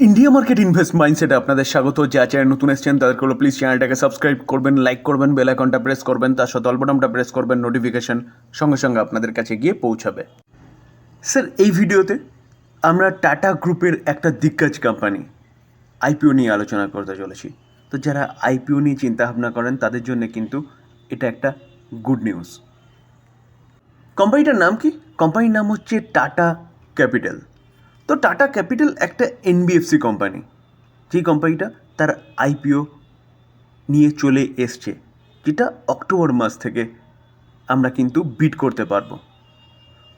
India market invest মাইন্ডসেটে আপনাদের স্বাগত। যা চ্যানেল নতুন এসছেন, তাদেরকে হলো প্লিজ চ্যানেলটাকে সাবস্ক্রাইব করবেন লাইক করবেন বেল আইকনটা প্রেস করবেন, তার সাথে অল্পটামটা প্রেস করবেন নোটিফিকেশন সঙ্গে সঙ্গে আপনাদের কাছে গিয়ে পৌঁছাবে। স্যার এই ভিডিওতে আমরা টাটা গ্রুপের একটা দিগ্গজ কোম্পানি আইপিও নিয়ে আলোচনা করতে চলেছি। তো যারা আইপিও নিয়ে চিন্তাভাবনা করেন, তাদের জন্য কিন্তু এটা একটা গুড নিউজ কোম্পানিটার নাম কি? কোম্পানির নাম হচ্ছে টাটা ক্যাপিটাল তো টাটা ক্যাপিটাল একটা এনবিএফসি কোম্পানি যেই কোম্পানিটা তার আইপিও নিয়ে চলে এসছে, যেটা অক্টোবর মাস থেকে আমরা কিন্তু বিট করতে পারব।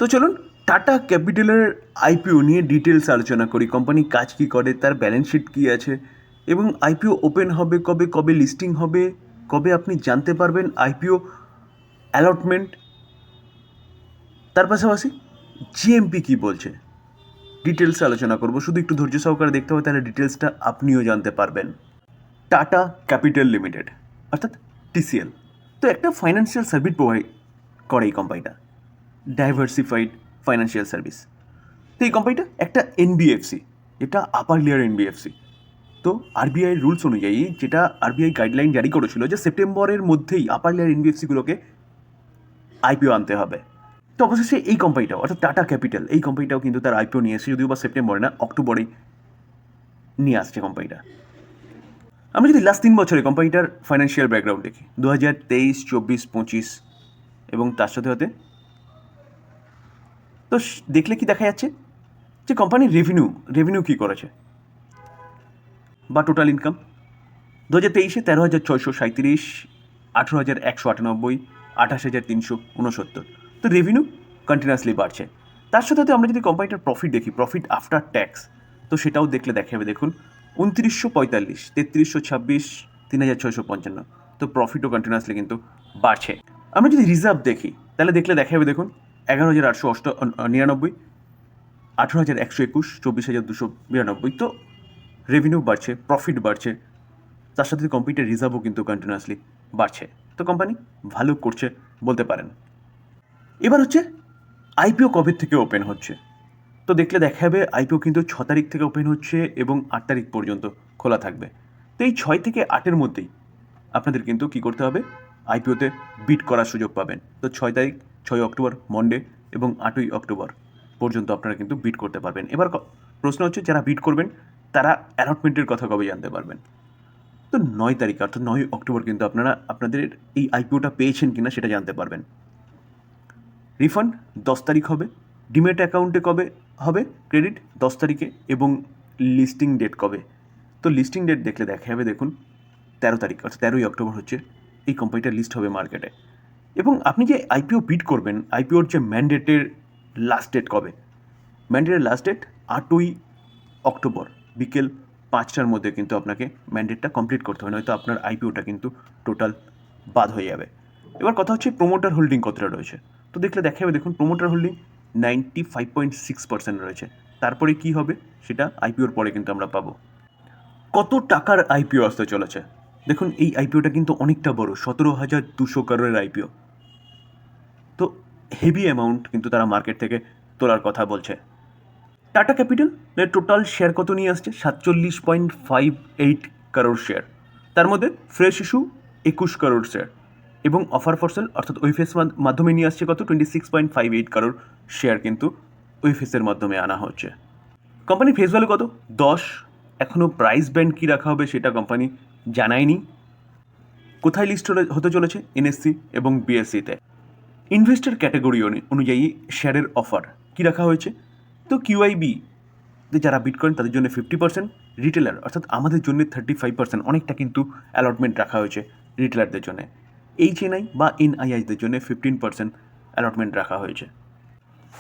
তো চলুন টাটা ক্যাপিটালের আইপিও নিয়ে ডিটেলস আলোচনা করি। কোম্পানি কাজ কী করে, তার ব্যালেন্স শিট কী আছে, এবং আইপিও ওপেন হবে কবে কবে লিস্টিং হবে, কবে আপনি জানতে পারবেন আইপিও অ্যালটমেন্ট তার পাশাপাশি জিএমপি কী বলছে? ডিটেলসে আলোচনা করব। শুধু একটু ধৈর্য সহকারে দেখতে হবে, তাহলে ডিটেলসটা আপনিও জানতে পারবেন। টাটা ক্যাপিটাল লিমিটেড, অর্থাৎ টিসিএল। তো একটা ফাইন্যান্সিয়াল সার্ভিস প্রোভাইড করে এই কোম্পানিটা ডাইভার্সিফাইড ফাইন্যান্সিয়াল সার্ভিস তো এই কোম্পানিটা একটা এনবিএফসি এটা আপার লেয়ার এনবিএফসি তো আরবিআই রুলস অনুযায়ী যেটা আরবিআই গাইডলাইন জারি করেছিল যে সেপ্টেম্বরের মধ্যেই আপার লেয়ার এনবিএফসিগুলোকে আইপিও আনতে হবে। তো অবশেষে এই কোম্পানিটাও অর্থাৎ টাটা ক্যাপিটাল এই কোম্পানিটাও কিন্তু তার আইপিও নিয়ে এসেছে, যদিও বা সেপ্টেম্বরে না অক্টোবরেই নিয়ে আসছে কোম্পানিটা আমরা যদি লাস্ট তিন বছরে কোম্পানিটার ফাইন্যান্সিয়াল ব্যাকগ্রাউন্ড দেখি দু হাজার তেইশ, চব্বিশ, পঁচিশ, এবং তার সাথে সাথে তো দেখলে কি দেখা যাচ্ছে? যে কোম্পানির রেভিনিউ রেভিনিউ কী করেছে? বা টোটাল ইনকাম দু হাজার তেইশে তেরো হাজার ছয়শো সাঁত্রিশ আঠেরো হাজার একশো আটানব্বই, আঠাশ হাজার তিনশো উনসত্তর। তো রেভিনিউ কন্টিনিউয়াসলি বাড়ছে। তার সাথে সাথে আমরা যদি কোম্পানিটার প্রফিট দেখি প্রফিট আফটার ট্যাক্স তো সেটাও দেখলে দেখা যাবে দেখুন। উনত্রিশশো পঁয়তাল্লিশ, তেত্রিশশো ছাব্বিশ, তিন হাজার ছয়শো পঞ্চান্ন, তো প্রফিটও কন্টিনিউয়াসলি কিন্তু বাড়ছে। আমরা যদি রিজার্ভ দেখি, তাহলে দেখলে দেখা যাবে দেখুন, এগারো হাজার আটশো অষ্ট নিরানব্বই, আঠেরো হাজার একশো একুশ, চব্বিশ হাজার দুশো বিরানব্বই, তো রেভিনিউ বাড়ছে প্রফিট বাড়ছে। তার সাথে কোম্পানিটার রিজার্ভও কিন্তু কন্টিনিউয়াসলি বাড়ছে। তো কোম্পানি ভালো করছে বলতে পারেন। এবার হচ্ছে আইপিও কবে থেকে ওপেন হচ্ছে? তো দেখলে দেখা যাবে আইপিও কিন্তু ছ তারিখ থেকে ওপেন হচ্ছে এবং আট তারিখ পর্যন্ত খোলা থাকবে। তো এই ছয় থেকে আটের মধ্যেই আপনাদের কিন্তু কি করতে হবে? আইপিওতে বিট করার সুযোগ পাবেন। তো ছয় তারিখ, ছয় অক্টোবর মন্ডে এবং আটই অক্টোবর পর্যন্ত আপনারা কিন্তু বিট করতে পারবেন। এবার প্রশ্ন হচ্ছে যারা বিট করবেন, তারা অ্যালটমেন্টের কথা কবে জানতে পারবেন? তো নয় তারিখ, অর্থাৎ নয় অক্টোবর কিন্তু আপনারা, আপনাদের এই আইপিওটা পেয়েছেন কিনা সেটা জানতে পারবেন। রিফান্ড দশ তারিখ হবে, ডিমেট অ্যাকাউন্টে কবে হবে, ক্রেডিট দশ তারিখে এবং লিস্টিং ডেট কবে? তো লিস্টিং ডেট দেখলে দেখা যাবে, দেখুন, তেরো তারিখ, অর্থাৎ তেরোই অক্টোবর হচ্ছে এই কোম্পানিটা লিস্ট হবে মার্কেটে এবং আপনি যে আইপিও বিট করবেন আইপিওর যে ম্যান্ডেটের লাস্ট ডেট কবে? ম্যান্ডেটের লাস্ট ডেট আটই অক্টোবর, বিকেল পাঁচটার মধ্যে কিন্তু আপনাকে ম্যান্ডেটটা কমপ্লিট করতে হবে, নয়তো আপনার আইপিওটা কিন্তু টোটাল বাদ হয়ে যাবে। এবার কথা হচ্ছে প্রোমোটার হোল্ডিং কতটা রয়েছে? তো দেখলে দেখা যাবে দেখুন promoter holding ninety five point six percent রয়েছে। তারপরে কি হবে? সেটা আইপিওর পরে কিন্তু আমরা পাবো। কত টাকার আইপিও আসতে চলেছে? দেখুন, এই আইপিওটা কিন্তু অনেকটা বড়, সতেরো হাজার দুশো কারোরের আইপিও তো হেভি অ্যামাউন্ট কিন্তু তারা মার্কেট থেকে তোলার কথা বলছে। টাটা ক্যাপিটাল টোটাল শেয়ার কত নিয়ে আসছে? সাতচল্লিশ point five eight crore share তার মধ্যে ফ্রেশ ইস্যু একুশ কারোর শেয়ার এবং অফার ফর সেল, অর্থাৎ ওইফেস মাধ্যমে নিয়ে আসছে কত? Twenty six point five eight crore share কিন্তু ওইফেসের মাধ্যমে আনা হচ্ছে। কোম্পানির ফেস ভ্যালু কত? দশ। এখনও প্রাইস ব্যান্ড কী রাখা হবে সেটা কোম্পানি জানায়নি। কোথায় লিস্ট হতে চলেছে? এনএসসি এবং বিএসসিতে ইনভেস্টর ক্যাটাগরি অনুযায়ী শেয়ারের অফার কী রাখা হয়েছে? তো কিউআইবি যারা বিট করেন তাদের জন্য ফিফটি পার্সেন্ট রিটেলার অর্থাৎ আমাদের জন্য থার্টি ফাইভ পার্সেন্ট অনেকটা কিন্তু অ্যালটমেন্ট রাখা হয়েছে রিটেলারদের জন্য। এইচএনআই বা এনআইআইদের জন্য ফিফটিন পার্সেন্ট অ্যালটমেন্ট রাখা হয়েছে।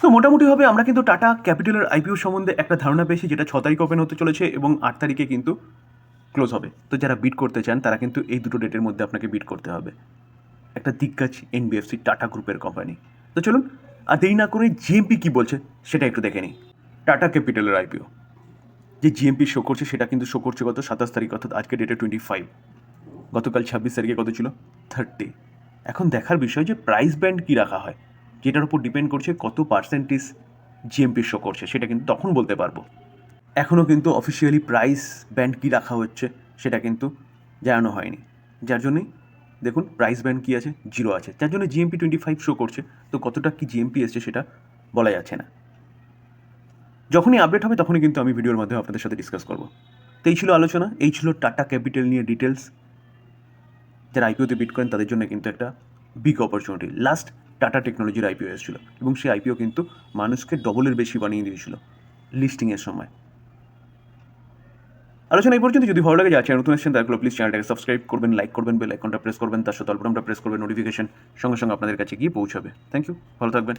তো মোটামুটিভাবে আমরা কিন্তু টাটা ক্যাপিটালের আইপিও সম্বন্ধে একটা ধারণা পেয়েছি, যেটা ছ তারিখ ওপেন হতে চলেছে এবং আট তারিখে কিন্তু ক্লোজ হবে। তো যারা বিট করতে চান, তারা কিন্তু এই দুটো ডেটের মধ্যে আপনাকে বিট করতে হবে। একটা দিগ্গজ এনবিএফসি টাটা গ্রুপের কোম্পানি তো চলুন, আর দেরি না করে জিএমপি কী বলছে, সেটা একটু দেখে নিই। টাটা ক্যাপিটালের আইপিও যে জিএমপি শো করছে, সেটা কিন্তু শো করছে গত সাতাশ তারিখ, অর্থাৎ আজকে ডেটে টোয়েন্টি ফাইভ গতকাল ছাব্বিশ তারিখে কত ছিল? থার্টি এখন দেখার বিষয় যে প্রাইস ব্যান্ড কী রাখা হয়, যেটার উপর ডিপেন্ড করছে কত পার্সেন্টেজ জিএমপি শো করছে, সেটা কিন্তু তখন বলতে পারব। এখনও কিন্তু অফিসিয়ালি প্রাইস ব্যান্ড কী রাখা হচ্ছে, সেটা কিন্তু জানানো হয়নি। যার জন্যই দেখুন প্রাইস ব্যান্ড কী আছে জিরো আছে। যার জন্য জিএমপি টোয়েন্টি ফাইভ শো করছে, তো কতটা কি জিএমপি এসছে সেটা বলা যাচ্ছে না। যখনই আপডেট হবে, তখনই কিন্তু আমি ভিডিওর মাধ্যমে আপনাদের সাথে ডিসকাস করব। তো এই ছিল আলোচনা, এই ছিল টাটা ক্যাপিটাল নিয়ে ডিটেলস যারা আইপিওতে বিট করেন, তাদের জন্য কিন্তু একটা বিগ অপরচুনিটি লাস্ট টাটা টেকনোলজির আইপিও এসেছিল এবং সেই আইপিও কিন্তু মানুষকে ডবলের বেশি বানিয়ে দিয়েছিল লিস্টিংয়ের সময়। আলোচনা এই পর্যন্ত। যদি ভালো লাগে যাচ্ছে নতুন এসেছেন তাহলে প্লিজ চ্যানেলটাকে সাবস্ক্রাইব করবেন লাইক করবেন বেল আইকনটা প্রেস করবেন, তার সাথে অল্পটা প্রেস করবেন নোটিফিকেশন সঙ্গে সঙ্গে আপনাদের কাছে গিয়ে পৌঁছাবে। থ্যাংক ইউ ভালো থাকবেন।